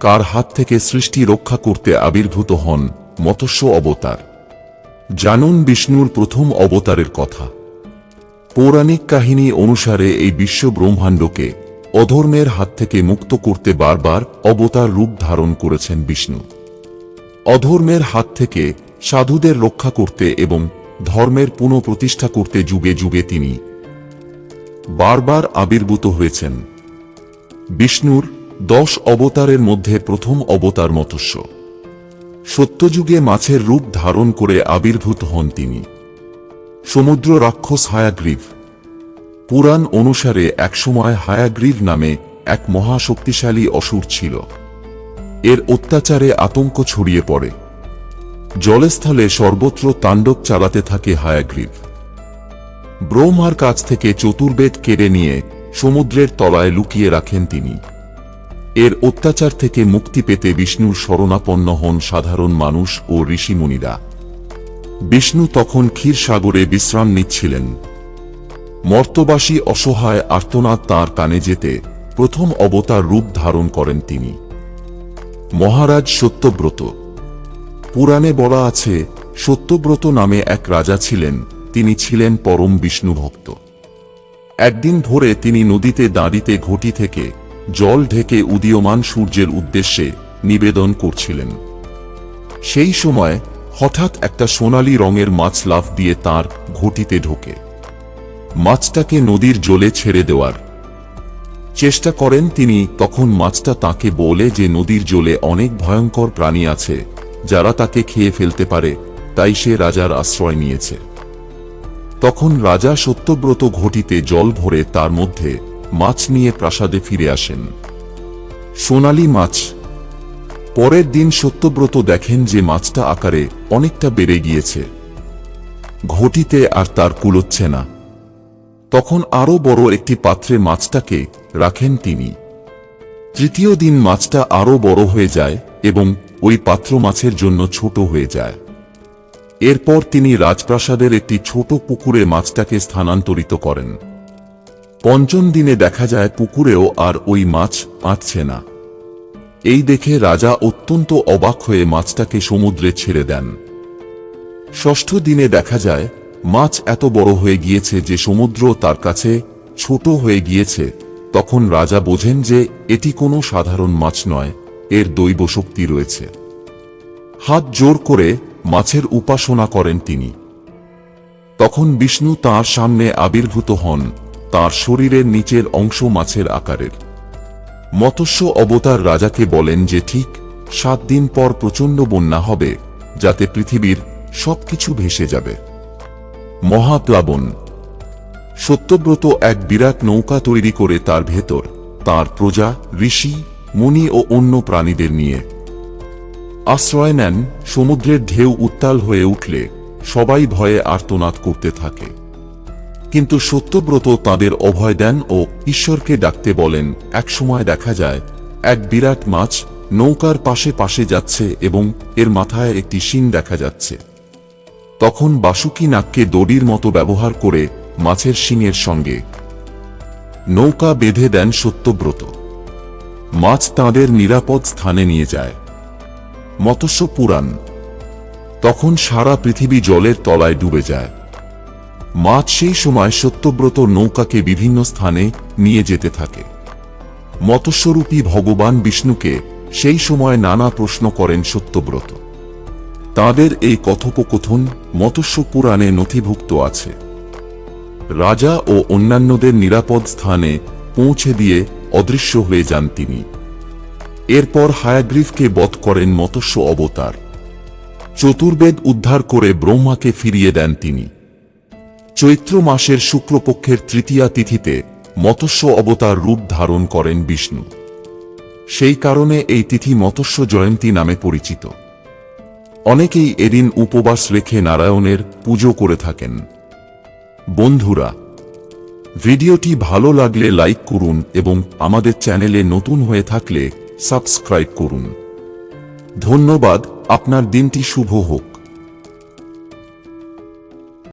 কার হাত থেকে সৃষ্টি রক্ষা করতে আবির্ভূত হন মৎস্য অবতার। জানুন বিষ্ণুর প্রথম অবতারের কথা। পৌরাণিক কাহিনী অনুসারে এই বিশ্ব ব্রহ্মাণ্ডকে অধর্মের হাত থেকে মুক্ত করতে বারবার অবতার রূপ ধারণ করেছেন বিষ্ণু। অধর্মের হাত থেকে সাধুদের রক্ষা করতে এবং ধর্মের পুনঃপ্রতিষ্ঠা করতে যুগে যুগে তিনি বারবার আবির্ভূত হয়েছেন। বিষ্ণুর দশ অবতারের মধ্যে প্রথম অবতার মৎস্য। সত্যযুগে মাছের রূপ ধারণ করে আবির্ভূত হন তিনি। সমুদ্র রাক্ষস হায়াগ্রীব। পুরাণ অনুসারে একসময় হায়াগ্রীব নামে এক মহাশক্তিশালী অসুর ছিল। এর অত্যাচারে আতঙ্ক ছড়িয়ে পড়ে। জলস্থলে সর্বত্র তাণ্ডব চালাতে থাকে হায়াগ্রীব। ব্রহ্মার কাছ থেকে চতুর্বেদ কেড়ে নিয়ে সমুদ্রের তলায় লুকিয়ে রাখেন তিনি। এর অত্যাচার থেকে মুক্তি পেতে বিষ্ণুর শরণাপন্ন হন সাধারণ মানুষ ও ঋষিমুনিরা। বিষ্ণু তখন ক্ষীরসাগরে বিশ্রাম নিচ্ছিলেন। মর্তবাসী অসহায় আর্তনাদ তাঁর কানে যেতে প্রথম অবতার রূপ ধারণ করেন তিনি। মহারাজ সত্যব্রত। পুরাণে বলা আছে, সত্যব্রত নামে এক রাজা ছিলেন, তিনি ছিলেন পরম বিষ্ণু ভক্ত একদিন ভোরে তিনি নদীতে দাঁড়িতে ঘটি থেকে জল ঢেকে উদীয়মান সূর্যের উদ্দেশ্যে নিবেদন করছিলেন। সেই সময় হঠাৎ একটা সোনালী রঙের মাছ লাফ দিয়ে তার ঘটিতে ঢোকে। মাছটাকে নদীর জলে ছেড়ে দেওয়ার। চেষ্টা করেন তিনি তখন মাছটা তাকে বলে যে নদীর জলে অনেক ভয়ঙ্কর প্রাণী আছে, যারা তাকে খেয়ে ফেলতে পারে, তাই সে রাজার আশ্রয় নিয়েছে। তখন রাজা সত্যব্রত ঘটিতে জল ভরে তার মধ্যে মাছ নিয়ে প্রাসাদে ফিরে আসেন। সোনালী মাছ। পরের দিন সত্যব্রত দেখেন যে মাছটা আকারে অনেকটা বেড়ে গিয়েছে। ঘটিতে আর তার কুলোচ্ছে না। তখন আরও বড় একটি পাত্রে মাছটাকে রাখেন তিনি। তৃতীয় দিন মাছটা আরও বড় হয়ে যায় এবং ওই পাত্র মাছের জন্য ছোট হয়ে যায়। এরপর তিনি রাজপ্রাসাদের একটি ছোট পুকুরে মাছটাকে স্থানান্তরিত করেন। পঞ্চম দিনে দেখা যায় পুকুরেও আর ওই মাছ আঁটছে না। এই দেখে রাজা অত্যন্ত অবাক হয়ে মাছটাকে সমুদ্রে ছেড়ে দেন। ষষ্ঠ দিনে দেখা যায়, মাছ এত বড় হয়ে গিয়েছে যে সমুদ্র তার কাছে ছোট হয়ে গিয়েছে। তখন রাজা বোঝেন যে এটি কোনো সাধারণ মাছ নয়, এর দৈব শক্তি রয়েছে। হাত জোর করে মাছের উপাসনা করেন তিনি। তখন বিষ্ণু তার সামনে আবির্ভূত হন। তার শরীরের নিচের অংশ মাছের আকারের। মৎস্য অবতার রাজাকে বলেন যে ঠিক সাত দিন পর প্রচণ্ড বন্যা হবে, যাতে পৃথিবীর সবকিছু ভেসে যাবে। মহাপ্লাবন। সত্যব্রত এক বিরাট নৌকা তৈরি করে তার ভেতর, তার প্রজা, ঋষি, মুনি ও অন্য প্রাণীদের নিয়ে। আশ্রয় নেন, সমুদ্রের ঢেউ উত্তাল হয়ে উঠলে সবাই ভয়ে আর্তনাদ করতে থাকে। কিন্তু সত্যব্রত তাদের অভয় দেন ও ঈশ্বরকে ডাকতে বলেন, একসময় দেখা যায়, এক বিরাট মাছ নৌকার পাশে পাশে যাচ্ছে এবং এর মাথায় একটি শিং দেখা যাচ্ছে। তখন বাসুকি নাককে দড়ির মতো ব্যবহার করে মাছের শিংয়ের সঙ্গে নৌকা বেঁধে দেন সত্যব্রত। মাছ তাঁদের নিরাপদ স্থানে নিয়ে যায়। মৎস্য পুরাণ। তখন সারা পৃথিবী জলের তলায় ডুবে যায়। মাছ সেই সময় সত্যব্রত নৌকাকে বিভিন্ন স্থানে নিয়ে যেতে থাকে। মৎস্যরূপী ভগবান বিষ্ণুকে সেই সময় নানা প্রশ্ন করেন সত্যব্রত। তাদের এই কথোপকথন মৎস্য পুরাণে নথিভুক্ত আছে। রাজা ও অন্যান্যদের নিরাপদ স্থানে পৌঁছে দিয়ে অদৃশ্য হয়ে যান তিনি। এরপর হায়াগ্রীফকে বধ করেন মৎস্য অবতার। চতুর্বেদ উদ্ধার করে ব্রহ্মাকে ফিরিয়ে দেন তিনি। চৈত্র মাসের শুক্লপক্ষের তৃতীয়া তিথিতে মৎস্য অবতার রূপ ধারণ করেন বিষ্ণু। সেই কারণে এই তিথি মৎস্য জয়ন্তী নামে পরিচিত। অনেকেই এদিন উপবাস রেখে নারায়ণের পুজো করে থাকেন। বন্ধুরা, ভিডিওটি ভালো লাগলে লাইক করুন এবং আমাদের চ্যানেলে নতুন হয়ে থাকলে সাবস্ক্রাইব করুন। ধন্যবাদ, আপনার দিনটি শুভ হোক।